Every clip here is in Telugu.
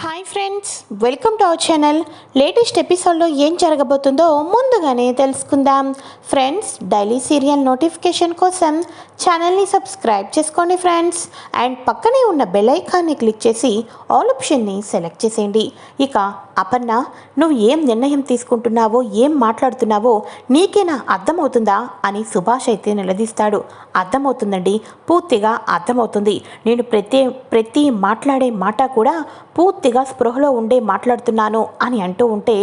Hi friends welcome to our channel latest ఎపిసోడ్లో ఏం జరగబోతుందో ముందుగానే తెలుసుకుందాం. ఫ్రెండ్స్ డైలీ సీరియల్ నోటిఫికేషన్ కోసం ఛానల్ని సబ్స్క్రైబ్ చేసుకోండి ఫ్రెండ్స్ అండ్ పక్కనే ఉన్న బెల్ ఐకాన్ని క్లిక్ చేసి ఆల్ ఆప్షన్ని సెలెక్ట్ చేసేయండి. ఇక అపర్ణ నువ్వు ఏం నిర్ణయం తీసుకుంటున్నావో ఏం మాట్లాడుతున్నావో నీకేనా అర్థమవుతుందా అని సుభాష్ అయితే నిలదీస్తాడు. అర్థమవుతుందండి పూర్తిగా అర్థమవుతుంది. నేను ప్రతి ప్రతి మాట్లాడే మాట కూడా పూర్తి పూర్తిగా స్పృహలో ఉండే మాట్లాడుతున్నాను అని అంటూ ఉంటే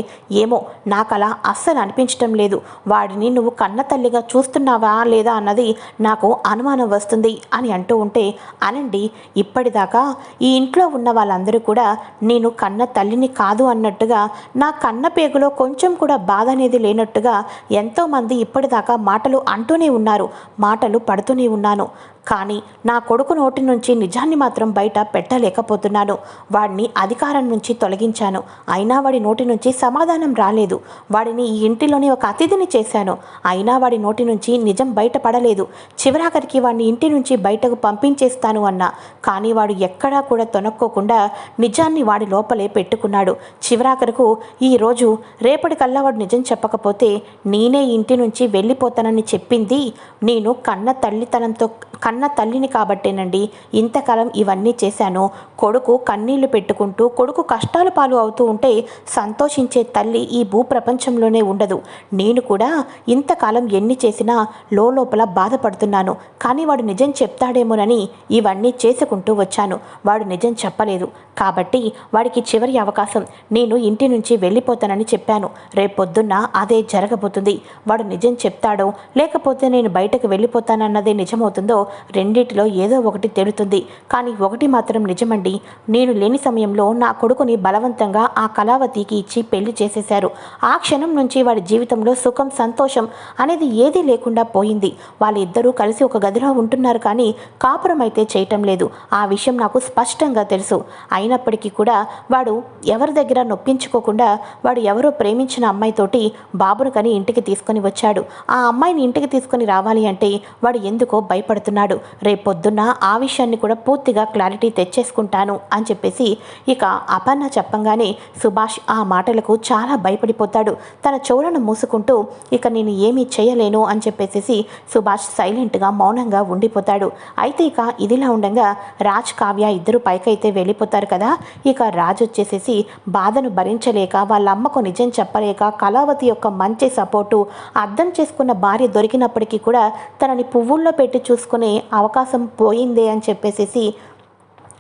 ఏమో నాకు అలా అస్సలు అనిపించటం లేదు. వాడిని నువ్వు కన్న తల్లిగా చూస్తున్నావా లేదా అన్నది నాకు అనుమానం వస్తుంది అని అంటూ ఉంటే అనండి ఇప్పటిదాకా ఈ ఇంట్లో ఉన్న వాళ్ళందరూ కూడా నేను కన్న తల్లిని కాదు అన్నట్టుగా నా కన్న పేగులో కొంచెం కూడా బాధ అనేది లేనట్టుగా ఎంతోమంది ఇప్పటిదాకా మాటలు అంటూనే ఉన్నారు మాటలు పడుతూనే ఉన్నాను. కానీ నా కొడుకు నోటి నుంచి నిజాన్ని మాత్రం బయట పెట్టలేకపోతున్నాను. వాడిని అధికారం నుంచి తొలగించాను. అయినా వాడి నోటి నుంచి సమాధానం రాలేదు. వాడిని ఈ ఇంటిలోని ఒక అతిథిని చేశాను. అయినా వాడి నోటి నుంచి నిజం బయటపడలేదు. చివరాఖరికి వాడిని ఇంటి నుంచి బయటకు పంపించేస్తాను అన్నా. కానీ వాడు ఎక్కడా కూడా తొనక్కోకుండా నిజాన్ని వాడి లోపలే పెట్టుకున్నాడు. చివరాఖరకు ఈరోజు రేపటికల్లా వాడు నిజం చెప్పకపోతే నేనే ఇంటి నుంచి వెళ్ళిపోతానని చెప్పింది నేను కన్న తల్లితనంతో కన్న తల్లిని కాబట్టేనండి. ఇంతకాలం ఇవన్నీ చేశాను. కొడుకు కన్నీళ్ళు పెట్టుకుంటూ కొడుకు కష్టాలు పాలు అవుతూ ఉంటే సంతోషించే తల్లి ఈ భూప్రపంచంలోనే ఉండదు. నేను కూడా ఇంతకాలం ఎన్ని చేసినా లోపల బాధపడుతున్నాను. కానీ వాడు నిజం చెప్తాడేమోనని ఇవన్నీ చేసుకుంటూ వచ్చాను. వాడు నిజం చెప్పలేదు. కాబట్టి వాడికి చివరి అవకాశం నేను ఇంటి నుంచి వెళ్ళిపోతానని చెప్పాను. రేపొద్దున్న అదే జరగబోతుంది. వాడు నిజం చెప్తాడో లేకపోతే నేను బయటకు వెళ్ళిపోతానన్నదే నిజమవుతుందో రెండిటిలో ఏదో ఒకటి తెలుతుంది. కానీ ఒకటి మాత్రం నిజమండి. నేను లేని సమయంలో నా కొడుకుని బలవంతంగా ఆ కళావతికి ఇచ్చి పెళ్ళి చేసేశారు. ఆ క్షణం నుంచి వాడి జీవితంలో సుఖం సంతోషం అనేది ఏదీ లేకుండా పోయింది. వాళ్ళిద్దరూ కలిసి ఒక గదిలో ఉంటున్నారు కానీ కాపురం అయితే చేయటం లేదు. ఆ విషయం నాకు స్పష్టంగా తెలుసు. అయినప్పటికీ కూడా వాడు ఎవరి దగ్గర నొప్పించుకోకుండా వాడు ఎవరో ప్రేమించిన అమ్మాయితోటి బాబును కని ఇంటికి తీసుకొని వచ్చాడు. ఆ అమ్మాయిని ఇంటికి తీసుకొని రావాలి అంటే వాడు ఎందుకో భయపడుతున్నాడు. రేపొద్దున్న ఆ విషయాన్ని కూడా పూర్తిగా క్లారిటీ తెచ్చేసుకుంటాను అని చెప్పేసి ఇక అపర్ణ చెప్పంగానే సుభాష్ ఆ మాటలకు చాలా భయపడిపోతాడు. తన చెవులను మూసుకుంటూ ఇక నేను ఏమీ చేయలేను అని చెప్పేసి సుభాష్ సైలెంట్గా మౌనంగా ఉండిపోతాడు. అయితే ఇక ఇదిలా ఉండగా రాజ్ కావ్య ఇద్దరు పైకైతే వెళ్ళిపోతారు కదా. ఇక రాజ్ వచ్చేసేసి బాధను భరించలేక వాళ్ళ అమ్మకు నిజం చెప్పలేక కళావతి యొక్క మంచి సపోర్టు అర్థం చేసుకున్న భార్య దొరికినప్పటికీ కూడా తనని పువ్వుల్లో పెట్టి చూసుకునే అవకాశం పోయిందే అని చెప్పేసేసి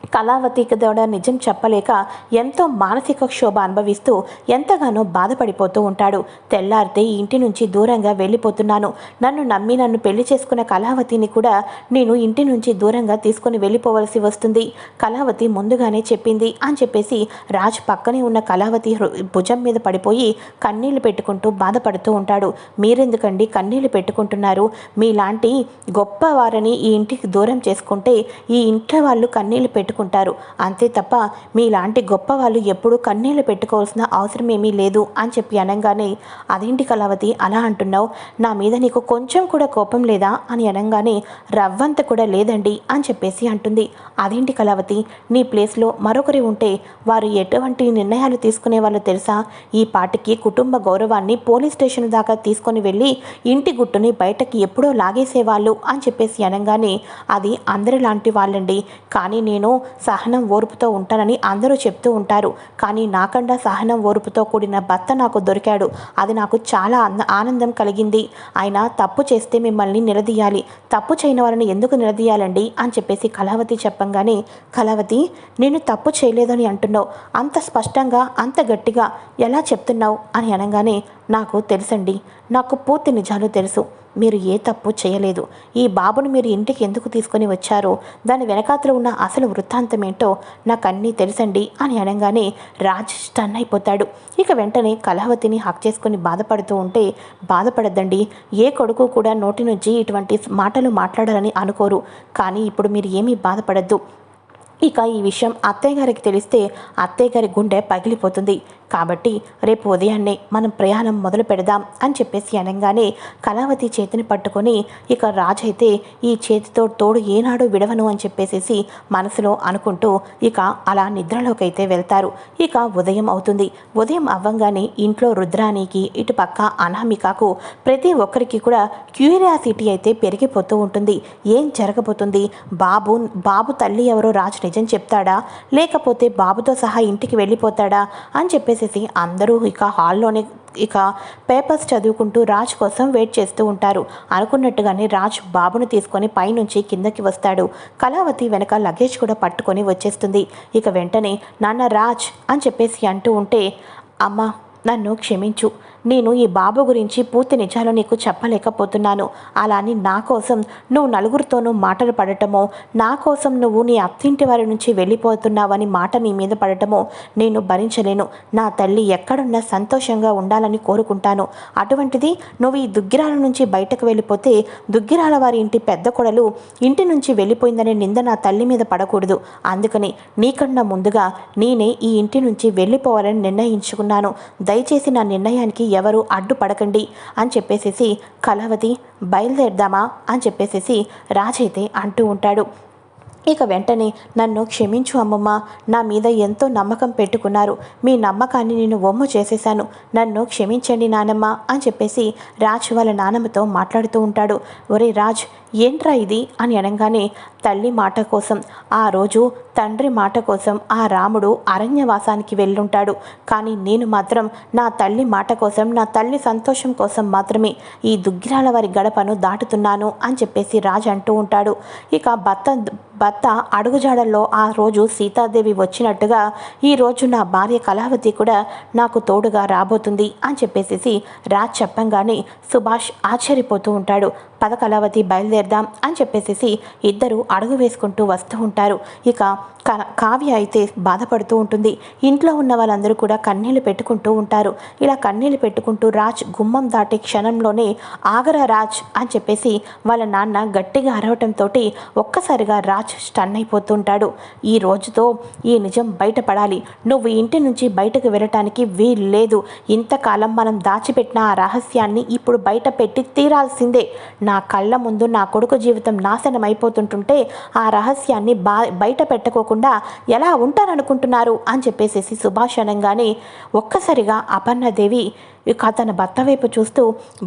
కళావతి కూడా నిజం చెప్పలేక ఎంతో మానసిక క్షోభ అనుభవిస్తూ ఎంతగానో బాధపడిపోతూ ఉంటాడు. తెల్లారితే ఈ ఇంటి నుంచి దూరంగా వెళ్ళిపోతున్నాను. నన్ను నమ్మి నన్ను పెళ్ళి చేసుకున్న కళావతిని కూడా నేను ఇంటి నుంచి దూరంగా తీసుకుని వెళ్ళిపోవలసి వస్తుంది. కళావతి ముందుగానే చెప్పింది అని చెప్పేసి రాజ్ పక్కనే ఉన్న కళావతి హృ- భుజం మీద పడిపోయి కన్నీళ్ళు పెట్టుకుంటూ బాధపడుతూ ఉంటాడు. మీరెందుకండి కన్నీళ్ళు పెట్టుకుంటున్నారు? మీలాంటి గొప్ప వారిని ఈ ఇంటికి దూరం చేసుకుంటే ఈ ఇంట్లో వాళ్ళు కన్నీళ్ళు పెట్టుకుంటారు అంతే తప్ప మీలాంటి గొప్ప వాళ్ళు ఎప్పుడూ కన్నీళ్ళు పెట్టుకోవాల్సిన అవసరం ఏమీ లేదు అని చెప్పి అనగానే అదేంటి కళావతి అలా అంటున్నావు? నా మీద నీకు కొంచెం కూడా కోపం లేదా? అని అనగానే రవ్వంత కూడా లేదండి అని చెప్పేసి అంటుంది. అదేంటి కళావతి నీ ప్లేస్లో మరొకరి ఉంటే వారు ఎటువంటి నిర్ణయాలు తీసుకునే వాళ్ళు తెలుసా? ఈ పాటికి కుటుంబ గౌరవాన్ని పోలీస్ స్టేషన్ దాకా తీసుకొని వెళ్ళి ఇంటి గుట్టుని బయటకి ఎప్పుడో లాగేసేవాళ్ళు అని చెప్పేసి అనగానే అది అందరిలాంటి వాళ్ళండి. కానీ నేను సహనం ఓర్పుతో ఉంటానని అందరూ చెప్తూ ఉంటారు. కానీ నాకన్నా సహనం ఓర్పుతో కూడిన భర్త నాకు దొరికాడు. అది నాకు చాలా ఆనందం కలిగింది. ఆయన తప్పు చేస్తే మిమ్మల్ని నిలదీయాలి. తప్పు చేయని వారిని ఎందుకు నిలదీయాలండి? అని చెప్పేసి కళావతి చెప్పంగానే కళావతి నేను తప్పు చేయలేదని అంటున్నావు. అంత స్పష్టంగా అంత గట్టిగా ఎలా చెప్తున్నావు? అని అనగానే నాకు తెలుసండి. నాకు పూర్తి నిజాలు తెలుసు. మీరు ఏ తప్పు చేయలేదు. ఈ బాబును మీరు ఇంటికి ఎందుకు తీసుకొని వచ్చారో దాని వెనకాతలో ఉన్న అసలు వృత్తాంతం ఏంటో నాకు అన్నీ తెలుసండి అని అనగానే రాజ్ స్టన్ అయిపోతాడు. ఇక వెంటనే కళావతిని హక్ చేసుకొని బాధపడుతూ ఉంటే బాధపడద్దండి. ఏ కొడుకు కూడా నోటి నుంచి ఇటువంటి మాటలు మాట్లాడాలని అనుకోరు. కానీ ఇప్పుడు మీరు ఏమీ బాధపడద్దు. ఇక ఈ విషయం అత్తయ్య గారికి తెలిస్తే అత్తయ్య గారి గుండె పగిలిపోతుంది. కాబట్టి రేపు ఉదయాన్నే మనం ప్రయాణం మొదలు పెడదాం అని చెప్పేసి అనగానే కళావతి చేతిని పట్టుకొని ఇక రాజైతే ఈ చేతితో తోడు ఏనాడు విడవను అని చెప్పేసి మనసులో అనుకుంటూ ఇక అలా నిద్రలోకి అయితే వెళ్తారు. ఇక ఉదయం అవుతుంది. ఉదయం అవ్వంగానే ఇంట్లో రుద్రానికి ఇటు పక్క అనామికకు ప్రతి ఒక్కరికి కూడా క్యూరియాసిటీ అయితే పెరిగిపోతూ ఉంటుంది. ఏం జరగబోతుంది? బాబు బాబు తల్లి ఎవరో రాజు నిజం చెప్తాడా? లేకపోతే బాబుతో సహా ఇంటికి వెళ్ళిపోతాడా? అని చెప్పేసి అందరూ ఇక హాల్లోనే ఇక పేపర్స్ చదువుకుంటూ రాజ్ కోసం వెయిట్ చేస్తూ ఉంటారు. అనుకున్నట్టుగానే రాజ్ బాబును తీసుకొని పైనుంచి కిందకి వస్తాడు. కళావతి వెనక లగేజ్ కూడా పట్టుకొని వచ్చేస్తుంది. ఇక వెంటనే నాన్న రాజ్ అని చెప్పేసి అంటూ ఉంటే అమ్మ నన్ను క్షమించు. నేను ఈ బాబు గురించి పూర్తి నిజాలు నీకు చెప్పలేకపోతున్నాను. అలా అని నా కోసం నువ్వు నలుగురితోనూ మాటలు పడటమో నా కోసం నువ్వు నీ అత్తింటి వారి నుంచి వెళ్ళిపోతున్నావని మాట నీ మీద పడటమో నేను భరించలేను. నా తల్లి ఎక్కడున్నా సంతోషంగా ఉండాలని కోరుకుంటాను. అటువంటిది నువ్వు ఈ దుగ్గిరాల నుంచి బయటకు వెళ్ళిపోతే దుగ్గిరాల వారి ఇంటి పెద్ద కొడలు ఇంటి నుంచి వెళ్ళిపోయిందనే నింద నా తల్లి మీద పడకూడదు. అందుకని నీకన్నా ముందుగా నేనే ఈ ఇంటి నుంచి వెళ్ళిపోవాలని నిర్ణయించుకున్నాను. దయచేసి నా నిర్ణయానికి ఎవరు అడ్డుపడకండి అని చెప్పేసేసి కళావతి బయలుదేరదామా అని చెప్పేసేసి రాజైతే అంటూ ఉంటాడు. ఇక వెంటనే నన్ను క్షమించు అమ్మమ్మ నా మీద ఎంతో నమ్మకం పెట్టుకున్నారు. మీ నమ్మకాన్ని నేను ఒమ్ము చేసేశాను. నన్ను క్షమించండి నానమ్మ అని చెప్పేసి రాజ్ వాళ్ళ నానమ్మతో మాట్లాడుతూ ఉంటాడు. ఒరే రాజ్ ఏంట్రా ఇది? అని అనగానే తల్లి మాట కోసం. ఆ రోజు తండ్రి మాట కోసం ఆ రాముడు అరణ్యవాసానికి వెళ్ళుంటాడు. కానీ నేను మాత్రం నా తల్లి మాట కోసం నా తల్లి సంతోషం కోసం మాత్రమే ఈ దుగ్గిరాల వారి గడపను దాటుతున్నాను అని చెప్పేసి రాజు అంటూ ఉంటాడు. ఇక భర్త భర్త అడుగుజాడల్లో ఆ రోజు సీతాదేవి వచ్చినట్టుగా ఈరోజు నా భార్య కళావతి కూడా నాకు తోడుగా రాబోతుంది అని చెప్పేసి రాజ్ చెప్పంగానే సుభాష్ ఆశ్చర్యపోతూ ఉంటాడు. పద కళావతి బయలుదేరదాం అని చెప్పేసేసి ఇద్దరు అడుగు వేసుకుంటూ వస్తూ ఉంటారు. ఇక కావ్య అయితే బాధపడుతూ ఉంటుంది. ఇంట్లో ఉన్న వాళ్ళందరూ కూడా కన్నీళ్ళు పెట్టుకుంటూ ఉంటారు. ఇలా కన్నీళ్ళు పెట్టుకుంటూ రాజ్ గుమ్మం దాటే క్షణంలోనే ఆగరా రాజ్ అని చెప్పేసి వాళ్ళ నాన్న గట్టిగా అరవటంతో ఒక్కసారిగా రాజ్ స్టన్ అయిపోతుంటాడు. ఈ రోజుతో ఈ నిజం బయటపడాలి. నువ్వు ఇంటి నుంచి బయటకు వెళ్ళటానికి వీలు లేదు. ఇంతకాలం మనం దాచిపెట్టిన ఆ రహస్యాన్ని ఇప్పుడు బయట పెట్టి తీరాల్సిందే. నా కళ్ళ ముందు నా కొడుకు జీవితం నాశనం అయిపోతుంటుంటే ఆ రహస్యాన్ని బా బయట పెట్టుకోకుండా ఎలా ఉంటారనుకుంటున్నారు అని చెప్పేసేసి సుభాష్ అనగానే ఒక్కసారిగా అపర్ణదేవి ఇక తన భర్త వైపు చూస్తూ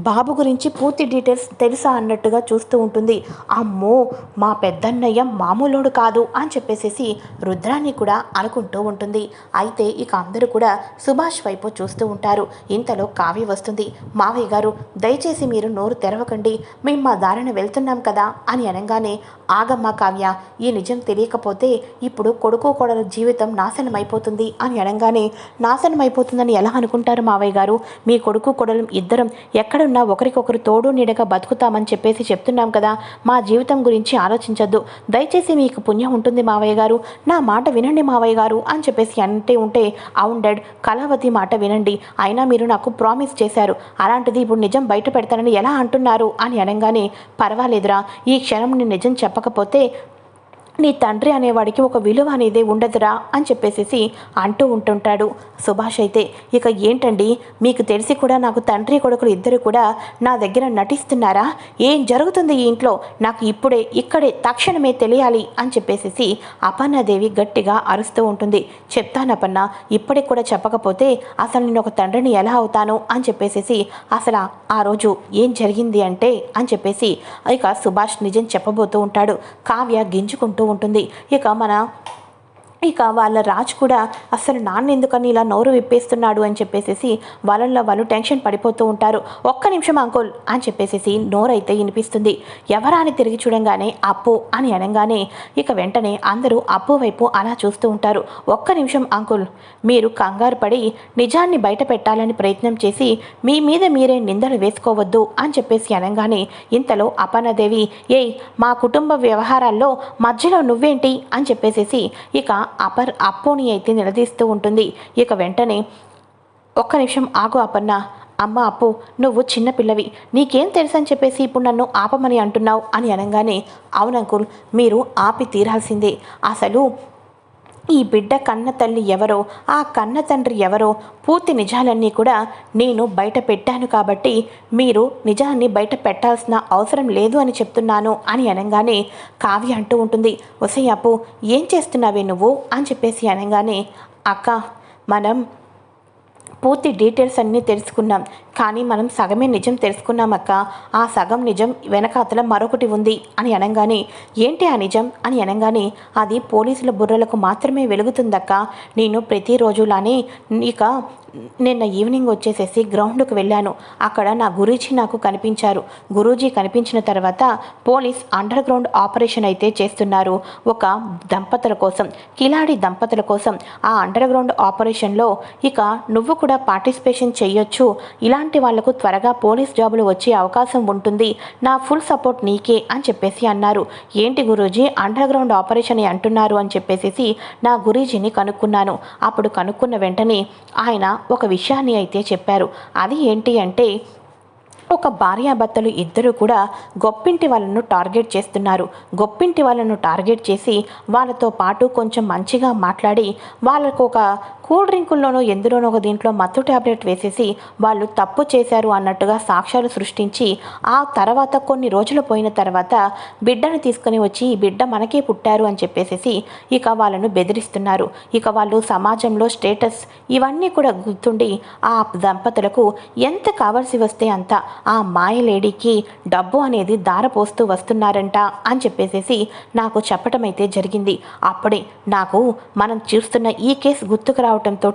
బాబు గురించి పూర్తి డీటెయిల్స్ తెలుసా? అన్నట్టుగా చూస్తూ ఉంటుంది. అమ్మో మా పెద్దన్నయ్య మామూలోడు కాదు అని చెప్పేసేసి రుద్రాన్ని కూడా అనుకుంటూ ఉంటుంది. అయితే ఇక అందరూ కూడా సుభాష్ వైపు చూస్తూ ఉంటారు. ఇంతలో కావ్య వస్తుంది. మావయ్య గారు దయచేసి మీరు నోరు తెరవకండి. మేము మా దారిన వెళ్తున్నాం కదా అని అనగానే ఆగమ్మా కావ్య ఈ నిజం తెలియకపోతే ఇప్పుడు కొడుకు కొడల జీవితం నాశనం అయిపోతుంది అని అనగానే నాశనం అయిపోతుందని ఎలా అనుకుంటారు మావయ్య గారు? మీ కొడుకు కొడలు ఇద్దరం ఎక్కడున్నా ఒకరికొకరు తోడు నీడగా బతుకుతామని చెప్పేసి చెప్తున్నాం కదా. మా జీవితం గురించి ఆలోచించద్దు. దయచేసి మీకు పుణ్యం ఉంటుంది మావయ్య గారు. నా మాట వినండి మావయ్య గారు అని చెప్పేసి అంటే ఉంటే అవును డాడ్ కళావతి మాట వినండి. అయినా మీరు నాకు ప్రామిస్ చేశారు. అలాంటిది ఇప్పుడు నిజం బయట పెడతానని ఎలా అంటున్నారు? అని అనగానే పర్వాలేదురా. ఈ క్షణం నేను నిజం చెప్పకపోతే నీ తండ్రి అనేవాడికి ఒక విలువ అనేది ఉండదురా అని చెప్పేసేసి అంటూ ఉంటుంటాడు సుభాష్ అయితే. ఇక ఏంటండి? మీకు తెలిసి కూడా నాకు తండ్రి కొడుకులు ఇద్దరు కూడా నా దగ్గర నటిస్తున్నారా? ఏం జరుగుతుంది ఈ ఇంట్లో? నాకు ఇప్పుడే ఇక్కడే తక్షణమే తెలియాలి అని చెప్పేసేసి అపర్ణాదేవి గట్టిగా అరుస్తూ ఉంటుంది. చెప్తానపన్న ఇప్పటికి కూడా చెప్పకపోతే అసలు నేను ఒక తండ్రిని ఎలా అవుతాను అని చెప్పేసేసి అసలు ఆ రోజు ఏం జరిగింది అంటే అని చెప్పేసి ఇక సుభాష్ నిజం చెప్పబోతూ ఉంటాడు. కావ్య గింజుకుంటూ ఉంటుంది. ఇక మన ఇక వాళ్ళ రాజ్ కూడా అసలు నాన్న ఎందుకని ఇలా నోరు విప్పేస్తున్నాడు? అని చెప్పేసేసి వాళ్ళల్లో వాళ్ళు టెన్షన్ పడిపోతూ ఉంటారు. ఒక్క నిమిషం అంకుల్ అని చెప్పేసేసి నోరైతే వినిపిస్తుంది. ఎవరా అని తిరిగి చూడంగానే అప్పు అని అనగానే ఇక వెంటనే అందరూ అప్పు వైపు అలా చూస్తూ ఉంటారు. ఒక్క నిమిషం అంకుల్ మీరు కంగారు పడి నిజాన్ని బయట పెట్టాలని ప్రయత్నం చేసి మీ మీద మీరే నిందలు వేసుకోవద్దు అని చెప్పేసి అనగానే ఇంతలో అపనదేవి ఏయ్ మా కుటుంబ వ్యవహారాల్లో మధ్యలో నువ్వేంటి? అని చెప్పేసేసి ఇక అపర్ అప్పోని అయితే నిలదీస్తూ ఉంటుంది. ఇక వెంటనే ఒక్క నిమిషం ఆగు అపర్ణ. అమ్మ అప్పు నువ్వు చిన్నపిల్లవి నీకేం తెలుసని చెప్పేసి ఇప్పుడు నన్ను ఆపమని అంటున్నావు అని అనగానే అవునంకుల్ మీరు ఆపి తీరాల్సిందే. అసలు ఈ బిడ్డ కన్న తల్లి ఎవరో ఆ కన్న తండ్రి ఎవరో పూర్తి నిజాలన్నీ కూడా నేను బయట పెట్టాను కాబట్టి మీరు నిజాన్ని బయట పెట్టాల్సిన అవసరం లేదు అని చెప్తున్నాను అని అనగానే కావ్య అంటూ ఉంటుంది ఒసే అప్పు ఏం చేస్తున్నావే నువ్వు? అని చెప్పేసి అనగానే అక్క మనం పూర్తి డీటెయిల్స్ అన్నీ తెలుసుకున్నాం. కానీ మనం సగమే నిజం తెలుసుకున్నామక్క. ఆ సగం నిజం వెనకాతల మరొకటి ఉంది అని అనగానే ఏంటి ఆ నిజం? అని అనగానే అది పోలీసుల బుర్రలకు మాత్రమే వెలుగుతుందక్క. నేను ప్రతిరోజులానే ఇక నిన్న ఈవినింగ్ వచ్చేసేసి గ్రౌండ్కి వెళ్ళాను. అక్కడ నా గురూజీ నాకు కనిపించారు. గురూజీ కనిపించిన తర్వాత పోలీస్ అండర్ గ్రౌండ్ ఆపరేషన్ అయితే చేస్తున్నారు. ఒక దంపతుల కోసం కిలాడి దంపతుల కోసం ఆ అండర్ గ్రౌండ్ ఆపరేషన్లో ఇక నువ్వు కూడా పార్టిసిపేషన్ చేయొచ్చు ఇలాంటి వాళ్ళకు త్వరగా పోలీస్ జాబులు వచ్చే అవకాశం ఉంటుంది. నా ఫుల్ సపోర్ట్ నీకే అని చెప్పేసి అన్నారు. ఏంటి గురూజీ? అండర్ గ్రౌండ్ ఆపరేషన్ అంటున్నారు అని చెప్పేసి నా గురూజీని కనుక్కున్నాను. అప్పుడు కనుక్కున్న వెంటనే ఆయన ఒక విషయాన్ని అయితే చెప్పారు. అది ఏంటి అంటే ఒక భార్యాభర్తలు ఇద్దరు కూడా గొప్పింటి వాళ్ళను టార్గెట్ చేస్తున్నారు. గొప్పింటి వాళ్ళను టార్గెట్ చేసి వాళ్ళతో పాటు కొంచెం మంచిగా మాట్లాడి వాళ్ళకు ఒక కూల్ డ్రింకుల్లోనో ఎందులోనో ఒక దీంట్లో మత్తు ట్యాబ్లెట్ వేసేసి వాళ్ళు తప్పు చేశారు అన్నట్టుగా సాక్ష్యాలు సృష్టించి ఆ తర్వాత కొన్ని రోజులు పోయిన తర్వాత బిడ్డను తీసుకుని వచ్చి ఈ బిడ్డ మనకే పుట్టారు అని చెప్పేసేసి ఇక వాళ్ళను బెదిరిస్తున్నారు. ఇక వాళ్ళు సమాజంలో స్టేటస్ ఇవన్నీ కూడా గుర్తుండి ఆ దంపతులకు ఎంత కావాల్సి వస్తే అంత ఆ మాయ లేడీకి డబ్బు అనేది దారపోస్తూ వస్తున్నారంట అని చెప్పేసేసి నాకు చెప్పటం అయితే జరిగింది. అప్పుడే నాకు మనం చూస్తున్న ఈ కేసు గుర్తుకు రావటంతో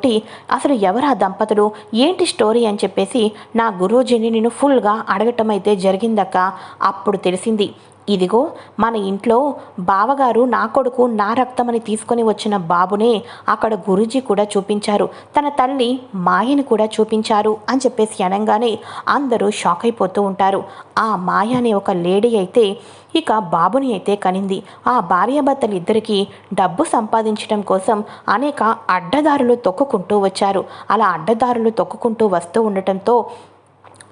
అసలు ఎవరు ఆ దంపతులు? ఏంటి స్టోరీ అని చెప్పేసి నా గురూజీని నేను ఫుల్గా అడగటం అయితే జరిగిందక్క. అప్పుడు తెలిసింది ఇదిగో మన ఇంట్లో బావగారు నా కొడుకు నా రక్తమని తీసుకొని వచ్చిన బాబునే అక్కడ గురూజీ కూడా చూపించారు. తన తల్లి మాయని కూడా చూపించారు అని చెప్పేసి అనగానే అందరూ షాక్ అయిపోతూ ఉంటారు. ఆ మాయ అనే ఒక లేడీ అయితే ఇక బాబుని అయితే కనింది. ఆ భార్యాభర్తలు ఇద్దరికీ డబ్బు సంపాదించడం కోసం అనేక అడ్డదారులు తొక్కుకుంటూ వచ్చారు. అలా అడ్డదారులు తొక్కుకుంటూ వస్తూ ఉండటంతో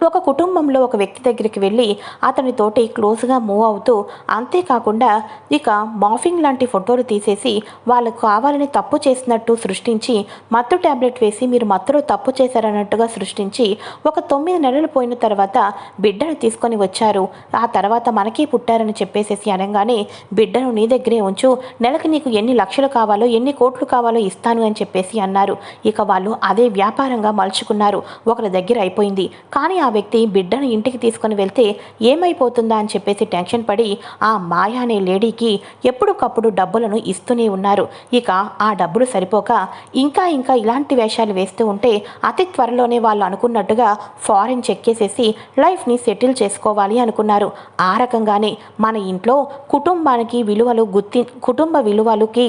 ఒక కుటుంబంలో ఒక వ్యక్తి దగ్గరికి వెళ్ళి అతనితోటి క్లోజ్గా మూవ్ అవుతూ అంతేకాకుండా ఇక మాఫింగ్ లాంటి ఫోటోలు తీసేసి వాళ్ళకు కావాలని తప్పు చేసినట్టు సృష్టించి మత్తు ట్యాబ్లెట్ వేసి మీరు మత్తులో తప్పు చేశారన్నట్టుగా సృష్టించి ఒక తొమ్మిది నెలలు పోయిన తర్వాత బిడ్డను తీసుకొని వచ్చారు. ఆ తర్వాత మనకే పుట్టారని చెప్పేసేసి అనగానే బిడ్డను నీ దగ్గరే ఉంచు నెలకి నీకు ఎన్ని లక్షలు కావాలో ఎన్ని కోట్లు కావాలో ఇస్తాను అని చెప్పేసి అన్నారు. ఇక వాళ్ళు అదే వ్యాపారంగా మలుచుకున్నారు. ఒకరి దగ్గర అయిపోయింది. కానీ ఆ ఆ వ్యక్తి బిడ్డను ఇంటికి తీసుకొని వెళ్తే ఏమైపోతుందా అని చెప్పేసి టెన్షన్ పడి ఆ మాయా అనే లేడీకి ఎప్పటికప్పుడు డబ్బులను ఇస్తూనే ఉన్నారు. ఇక ఆ డబ్బులు సరిపోక ఇంకా ఇంకా ఇలాంటి వేషాలు వేస్తూ ఉంటే అతి త్వరలోనే వాళ్ళు అనుకున్నట్టుగా ఫారిన్ చెక్కేసేసి లైఫ్ని సెటిల్ చేసుకోవాలి అనుకున్నారు. ఆ రకంగానే మన ఇంట్లో కుటుంబానికి విలువలు గుర్తి కుటుంబ విలువలకి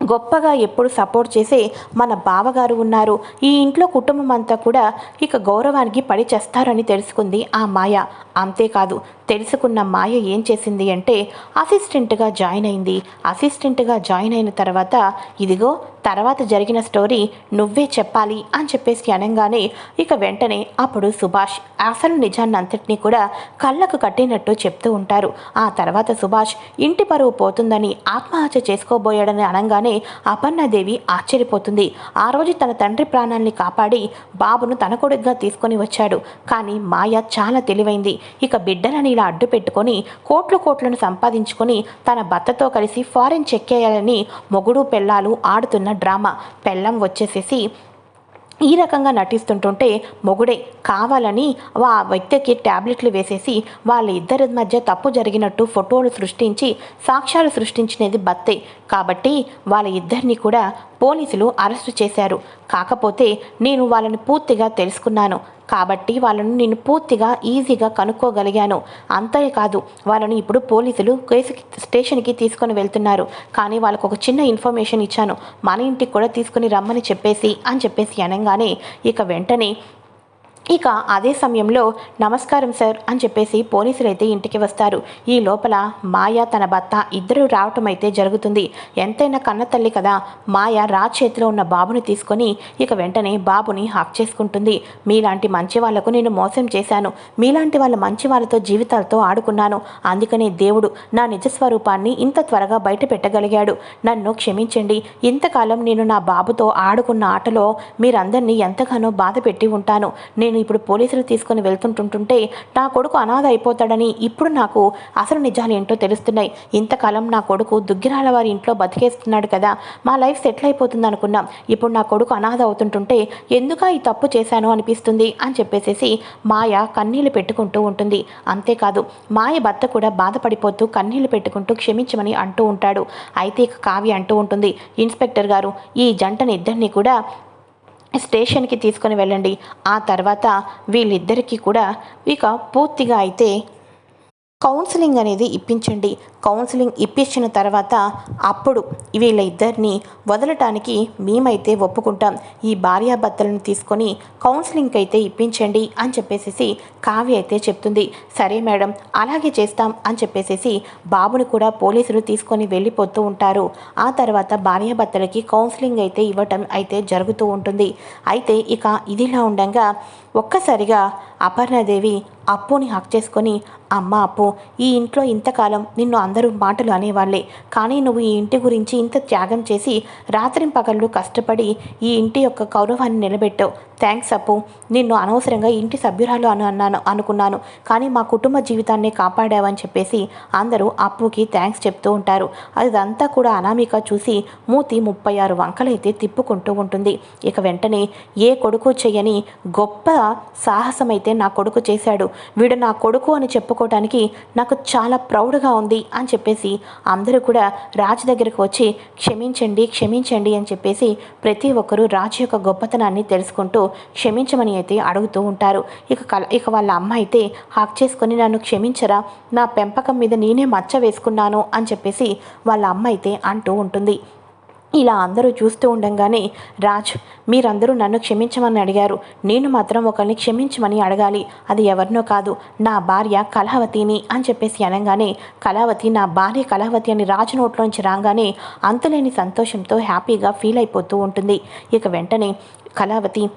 గొప్పగా ఎప్పుడు సపోర్ట్ చేసే మన బావగారు ఉన్నారు. ఈ ఇంట్లో కుటుంబం అంతా కూడా ఇక గౌరవానికి పడి చేస్తారని తెలుసుకుంది ఆ మాయ. అంతేకాదు తెలుసుకున్న మాయ ఏం చేసింది అంటే అసిస్టెంట్గా జాయిన్ అయింది. అసిస్టెంట్గా జాయిన్ అయిన తర్వాత ఇదిగో తర్వాత జరిగిన స్టోరీ నువ్వే చెప్పాలి అని చెప్పేసి అనగానే ఇక వెంటనే అప్పుడు సుభాష్ అసలు నిజాన్నంతటినీ కూడా కళ్ళకు కట్టినట్టు చెప్తూ ఉంటారు. ఆ తర్వాత సుభాష్ ఇంటి పరువు పోతుందని ఆత్మహత్య చేసుకోబోయాడని అనగానే అపర్ణాదేవి ఆశ్చర్యపోతుంది. ఆ రోజు తన తండ్రి ప్రాణాల్ని కాపాడి బాబును తన కొడుకుగా తీసుకొని వచ్చాడు. కానీ మాయ చాలా తెలివైంది. ఇక బిడ్డలని ఇలా అడ్డు పెట్టుకొని కోట్లు కోట్లను సంపాదించుకొని తన భర్తతో కలిసి ఫారెన్ చెక్కేయాలని మొగుడు పెళ్ళాలు ఆడుతున్న డ్రామా పెళ్ళం వచ్చేసేసి ఈ రకంగా నటిస్తుంటుంటే మొగుడే కావాలని ఆ వ్యక్తికి ట్యాబ్లెట్లు వేసేసి వాళ్ళ ఇద్దరి మధ్య తప్పు జరిగినట్టు ఫోటోలు సృష్టించి సాక్ష్యాలు సృష్టించినది బత్తే. కాబట్టి వాళ్ళ ఇద్దరిని కూడా పోలీసులు అరెస్టు చేశారు. కాకపోతే నేను వాళ్ళని పూర్తిగా తెలుసుకున్నాను. కాబట్టి వాళ్ళను నేను పూర్తిగా ఈజీగా కనుక్కోగలిగాను. అంతేకాదు వాళ్ళని ఇప్పుడు పోలీసులు కేసు స్టేషన్కి తీసుకొని వెళ్తున్నారు. కానీ వాళ్ళకు ఒక చిన్న ఇన్ఫర్మేషన్ ఇచ్చాను. మన ఇంటికి కూడా తీసుకుని రమ్మని చెప్పేసి అని చెప్పేసి అనగానే ఇక వెంటనే ఇక అదే సమయంలో నమస్కారం సార్ అని చెప్పేసి పోలీసులు అయితే ఇంటికి వస్తారు. ఈ లోపల మాయ తన భర్త ఇద్దరు రావటం అయితే జరుగుతుంది. ఎంతైనా కన్న తల్లి కదా మాయ రా చేతిలో ఉన్న బాబుని తీసుకొని ఇక వెంటనే బాబుని హాక్ చేసుకుంటుంది. మీలాంటి మంచి వాళ్ళకు నేను మోసం చేశాను. మీలాంటి వాళ్ళ మంచి వాళ్ళతో జీవితాలతో ఆడుకున్నాను. అందుకనే దేవుడు నా నిజస్వరూపాన్ని ఇంత త్వరగా బయట పెట్టగలిగాడు. నన్ను క్షమించండి. ఇంతకాలం నేను నా బాబుతో ఆడుకున్న ఆటలో మీరందరినీ ఎంతగానో బాధ పెట్టి ఉంటాను. నేను ఇప్పుడు పోలీసులు తీసుకొని వెళ్తుంటుంటుంటే నా కొడుకు అనాథ అయిపోతాడని ఇప్పుడు నాకు అసలు నిజాలు ఏంటో తెలుస్తున్నాయి. ఇంతకాలం నా కొడుకు దుగ్గిరాల వారి ఇంట్లో బతికేస్తున్నాడు కదా. మా లైఫ్ సెటిల్ అయిపోతుంది అనుకున్నాం. ఇప్పుడు నా కొడుకు అనాథ అవుతుంటుంటే ఎందుక ఈ తప్పు చేశాను అనిపిస్తుంది అని చెప్పేసేసి మాయ కన్నీళ్ళు పెట్టుకుంటూ ఉంటుంది. అంతేకాదు మాయ భర్త కూడా బాధపడిపోతూ కన్నీళ్ళు పెట్టుకుంటూ క్షమించమని అంటూ ఉంటాడు. అయితే ఇక కావ్య అంటూ ఉంటుంది ఇన్స్పెక్టర్ గారు ఈ జంటని ఇద్దరిని కూడా స్టేషన్కి తీసుకొని వెళ్ళండి. ఆ తర్వాత వీళ్ళిద్దరికీ కూడా ఇక పూర్తిగా అయితే కౌన్సిలింగ్ అనేది ఇప్పించండి. కౌన్సిలింగ్ ఇప్పించిన తర్వాత అప్పుడు వీళ్ళ ఇద్దరిని వదలటానికి మేమైతే ఒప్పుకుంటాం. ఈ భార్యాభర్తలను తీసుకొని కౌన్సిలింగ్కి అయితే ఇప్పించండి అని చెప్పేసి కావ్య అయితే చెప్తుంది. సరే మేడం అలాగే చేస్తాం అని చెప్పేసి బాబుని కూడా పోలీసులు తీసుకొని వెళ్ళిపోతూ ఉంటారు. ఆ తర్వాత భార్యాభర్తలకి కౌన్సిలింగ్ అయితే ఇవ్వటం అయితే జరుగుతూ ఉంటుంది. అయితే ఇక ఇదిలా ఉండగా ఒక్కసారిగా అపర్ణదేవి అప్పుని హక్ చేసుకొని అమ్మ అప్పు ఈ ఇంట్లో ఇంతకాలం నిన్ను అందరూ మాటలు అనేవాళ్ళే. కానీ నువ్వు ఈ ఇంటి గురించి ఇంత త్యాగం చేసి రాత్రింపగళ్ళు కష్టపడి ఈ ఇంటి యొక్క గౌరవాన్ని నిలబెట్టావు. థ్యాంక్స్ అప్పు. నిన్ను అనవసరంగా ఇంటి సభ్యురాలు అని అన్నాను అనుకున్నాను. కానీ మా కుటుంబ జీవితాన్ని కాపాడావని చెప్పేసి అందరూ అప్పుకి థ్యాంక్స్ చెప్తూ ఉంటారు. అదంతా కూడా అనామిక చూసి మూతి ముప్పై ఆరు వంకలైతే తిప్పుకుంటూ ఉంటుంది. ఇక వెంటనే ఏ కొడుకు చెయ్యని గొప్ప సాహసం అయితే నా కొడుకు చేశాడు. వీడు నా కొడుకు అని చెప్పుకోవడానికి నాకు చాలా ప్రౌడ్గా ఉంది అని చెప్పేసి అందరూ కూడా రాజు దగ్గరకు వచ్చి క్షమించండి క్షమించండి అని చెప్పేసి ప్రతి ఒక్కరూ రాజు యొక్క గొప్పతనాన్ని తెలుసుకుంటూ క్షమించమని అయితే అడుగుతూ ఉంటారు. ఇక కల ఇక వాళ్ళ అమ్మ అయితే హాక్ చేసుకొని నన్ను క్షమించరా నా పెంపకం మీద నేనే మచ్చ వేసుకున్నాను అని చెప్పేసి వాళ్ళ అమ్మ అయితే అంటూ ఉంటుంది. ఇలా అందరూ చూస్తూ ఉండంగానే రాజ్ మీరందరూ నన్ను క్షమించమని అడిగారు. నేను మాత్రం ఒకరిని క్షమించమని అడగాలి. అది ఎవరినో కాదు నా భార్య కళావతిని అని చెప్పేసి అనగానే కళావతి నా భార్య కళావతి అని రాజు నోట్లోంచి రాగానే అంతులేని సంతోషంతో హ్యాపీగా ఫీల్ అయిపోతూ ఉంటుంది. ఇక వెంటనే కళావతి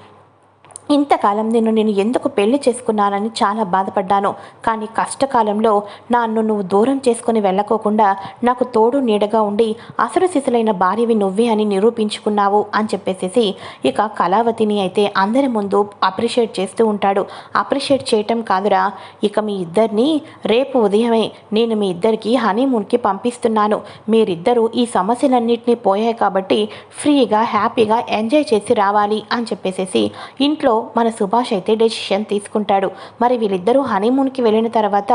ఇంతకాలం నిన్ను నేను ఎందుకు పెళ్ళి చేసుకున్నానని చాలా బాధపడ్డాను. కానీ కష్టకాలంలో నన్ను నువ్వు దూరం చేసుకుని వెళ్ళకోకుండా నాకు తోడు నీడగా ఉండి అసలు శిశులైన భార్యవి నువ్వే అని నిరూపించుకున్నావు అని చెప్పేసేసి ఇక కళావతిని అయితే అందరి ముందు అప్రిషియేట్ చేస్తూ ఉంటాడు. అప్రిషియేట్ చేయటం కాదురా. ఇక మీ ఇద్దరిని రేపు ఉదయమే నేను మీ ఇద్దరికి హనీమూన్కి పంపిస్తున్నాను. మీరిద్దరూ ఈ సమస్యలన్నింటినీ పోయాయి కాబట్టి ఫ్రీగా హ్యాపీగా ఎంజాయ్ చేసి రావాలి అని చెప్పేసేసి ఇంట్లో మన సుభాష్ అయితే డెసిషన్ తీసుకుంటాడు. మరి వీళ్ళిద్దరూ హనీమూన్కి వెళ్ళిన తర్వాత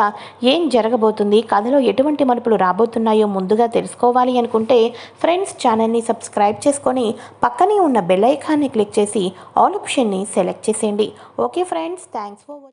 ఏం జరగబోతుంది? కథలో ఎటువంటి మలుపులు రాబోతున్నాయో ముందుగా తెలుసుకోవాలి అనుకుంటే ఫ్రెండ్స్ ఛానల్ని సబ్స్క్రైబ్ చేసుకొని పక్కనే ఉన్న బెల్ ఐకాన్ని క్లిక్ చేసి ఆల్ ఆప్షన్ని సెలెక్ట్ చేసేయండి. Okay friends thanks for